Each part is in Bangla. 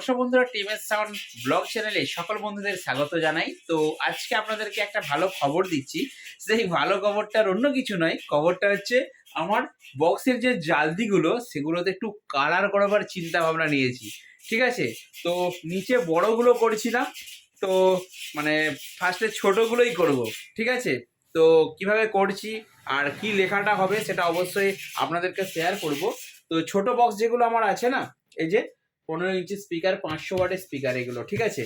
নমস্কার বন্ধুরা টিমের সাউন্ড ব্লগ চ্যানেলে সকল বন্ধুদের স্বাগত জানাই। তো আজকে আপনাদেরকে একটা ভালো খবর দিচ্ছি। সেই ভালো খবরটার অন্য কিছু নয়, খবরটা হচ্ছে আমার বক্সের যে জালদিগুলো, সেগুলোতে একটু কালার করাবার চিন্তা ভাবনা নিয়েছি। ঠিক আছে? তো নিচে বড়গুলো করেছিলাম, তো মানে ফার্স্টে ছোটোগুলোই করব। ঠিক আছে? তো কীভাবে করছি আর কি লেখাটা হবে, সেটা অবশ্যই আপনাদেরকে শেয়ার করব। তো ছোট বক্স যেগুলো আমার আছে না, এই যে পনেরো ইঞ্চি স্পিকার পাঁচশো ওয়াটের স্পিকার এগুলো, ঠিক আছে?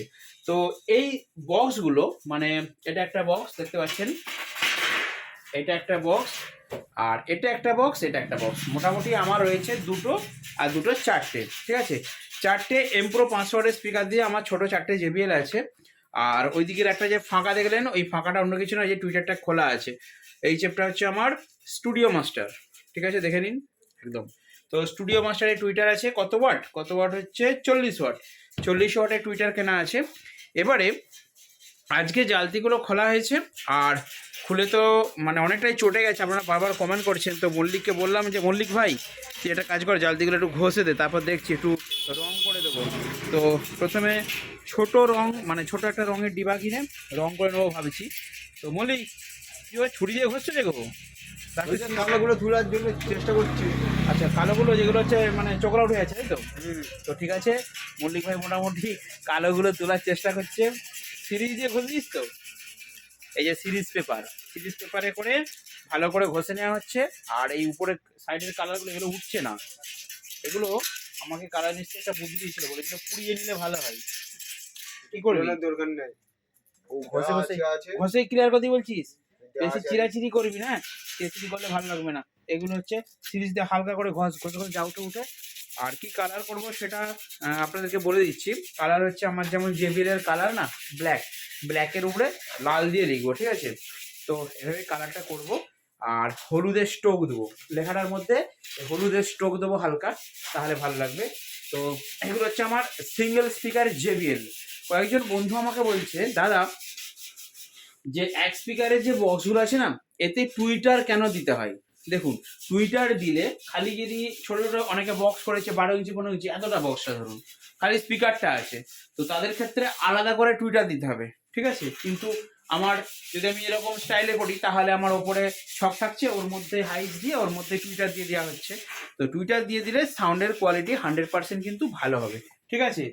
তো এই বক্সগুলো মানে এটা একটা বক্স দেখতে পাচ্ছেন? এটা একটা বক্স আর এটা একটা বক্স এটা একটা বক্স মোটামুটি আমার রয়েছে দুটো, আর দুটো চারটে, ঠিক আছে? চারটে এমপ্রো পাঁচশো ওয়াটের স্পিকার দিয়ে আমার ছোট চারটে জেবিএল আছে। আর ওই দিকের একটা যে ফাঁকা দেখলেন, ওই ফাঁকাটা অন্য কিছু না যে টুইটারটা খোলা আছে। এই চেপটা হচ্ছে আমার স্টুডিও মাস্টার ঠিক আছে? দেখে নিন, একদম। তো স্টুডিও মাস্টারের টুইটার আছে কত ওয়াট কত ওয়াট হচ্ছে চল্লিশ ওয়াট চল্লিশ ওয়াটের টুইটার কেনা আছে। এবারে আজকে জালতিগুলো খোলা হয়েছে আর খুলে তো মানে অনেকটাই চটে গেছে, আপনারা বারবার কমেন্ট করছেন। তো মল্লিককে বললাম যে, মল্লিক ভাই, তুই একটা কাজ কর, জালতিগুলো একটু ঘষে দে, তারপর দেখছি একটু রং করে দেবো। তো প্রথমে ছোট রং মানে ছোট একটা রঙের ডিবা কিনে রং করে নেব ভাবছি। তো মল্লিক, কী ছুরি দিয়ে ঘষছে দেখো কালোগুলো তোলার জন্য চেষ্টা করছি। আচ্ছা কালোগুলো যেগুলো হচ্ছে মানে চোখলা উঠে আছে তাই তো? তো ঠিক আছে মল্লিক ভাই মোটামুটি কালোগুলো তোলার চেষ্টা করছে। সিরিজ দিয়ে ঘষিস তো? এই যে সিরিজ পেপার সিরিজ পেপারে করে ভালো করে ঘষে নেওয়া হচ্ছে। আর এই উপরে সাইডের কালারগুলো এগুলো উঠছে না। এগুলো আমাকে কালার মিস্ত্রি একটা বুদ্ধি দিয়েছিল বলে এগুলো পুড়িয়ে নিলে ভালো হয়। কি করবি? দরকার নেই। ঘষে ঘষে ঘষে ক্লিয়ার করতে বলছিস? বেশি চিরাচিরি করবি না? চিরাচিরি করলে ভালো লাগবে না। এগুলো হচ্ছে সিরিজ দিয়ে হালকা করে ঘষ, ঘষে ঘষে যা উঠে উঠে। আর কি কালার করব সেটা আপনাদেরকে বলে দিচ্ছি। কালার হচ্ছে আমার যেমন জেবিএল এর কালার না ব্ল্যাক ব্ল্যাকের উপরে লাল দিয়ে লিখব, ঠিক আছে? তো এভাবে কালারটা করব। আর হলুদের স্টোক দেবো। লেখাটার মধ্যে হলুদের স্টোক দেবো হালকা, তাহলে ভালো লাগবে। তো এগুলো হচ্ছে আমার সিঙ্গেল স্পিকার জেবিএল কয়েকজন বন্ধু আমাকে বলছে, দাদা যে এক স্পিকারের যে বক্সগুলো আছে না, এতে টুইটার কেন দিতে হয়? দেখুন টুইটার দিলে খালি যদি ছোট ছোট অনেকে বক্স করেছে, বারো ইঞ্চি, পনেরো ইঞ্চি, এতটা বক্সটা ধরুন, খালি স্পিকারটা আছে। তো তাদের ক্ষেত্রে আলাদা করে টুইটার দিতে হবে, ঠিক আছে? কিন্তু আমার যদি আমি এরকম স্টাইলে করি, তাহলে আমার ওপরে শখ থাকছে, ওর মধ্যে হাইট দিয়ে, ওর মধ্যে টুইটার দিয়ে দেওয়া হচ্ছে। তো টুইটার দিয়ে দিলে সাউন্ডের কোয়ালিটি হান্ড্রেড পার্সেন্ট কিন্তু ভালো হবে, ঠিক আছে?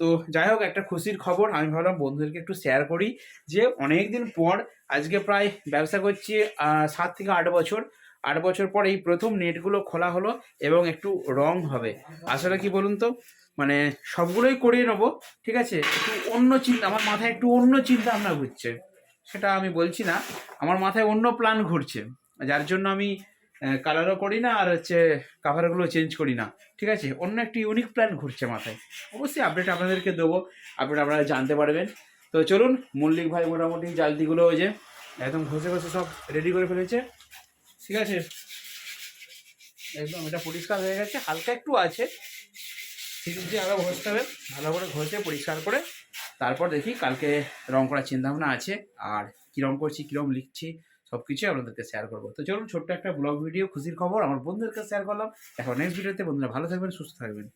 তো যাই হোক, একটা খুশির খবর। আমি ভাবলাম বন্ধুদেরকে একটু শেয়ার করি যে অনেক দিন পর আজকে প্রায় ব্যবসা করছি সাত থেকে আট বছর। আট বছর পর এই প্রথম নেটগুলো খোলা হলো এবং একটু রং হবে। আসলে কি বলুন তো মানে সবগুলোই করিয়ে নেব, ঠিক আছে? একটু অন্য চিন্তা, আমার মাথায় একটু অন্য চিন্তা ভাবনা ঘুরছে। সেটা আমি বলছি না, আমার মাথায় অন্য প্ল্যান ঘুরছে। যার জন্য আমি কালারও করি না আর হচ্ছে কাভারগুলো চেঞ্জ করি না। ঠিক আছে? অন্য একটি ইউনিক প্ল্যান ঘুরছে মাথায়। অবশ্যই আপডেট আপনাদেরকে দেবো। আপডেট আপনারা জানতে পারবেন। তো চলুন, মল্লিক ভাই মোটামুটি জালদিগুলো ওই যে একদম ঘষে ঘষে সব রেডি করে ফেলেছে। ঠিক আছে? একদম, এটা পরিষ্কার হয়ে গেছে। হালকা একটু আছে। ঠিক দিয়ে আরও ঘষতে হবে। ভালো করে ঘষে পরিষ্কার করে তারপর দেখি কালকে রং করার চিন্তাভাবনা আছে। আর কী রং করছি কীরকম লিখছি সব কিছুই আপনাদেরকে শেয়ার করব। তো চলুন ছোট্ট একটা ব্লগ ভিডিও খুশির খবর আমার বন্ধুদেরকে শেয়ার করলাম। এখন নেক্সট ভিডিওতে বন্ধুরা ভালো থাকবেন, সুস্থ থাকবেন।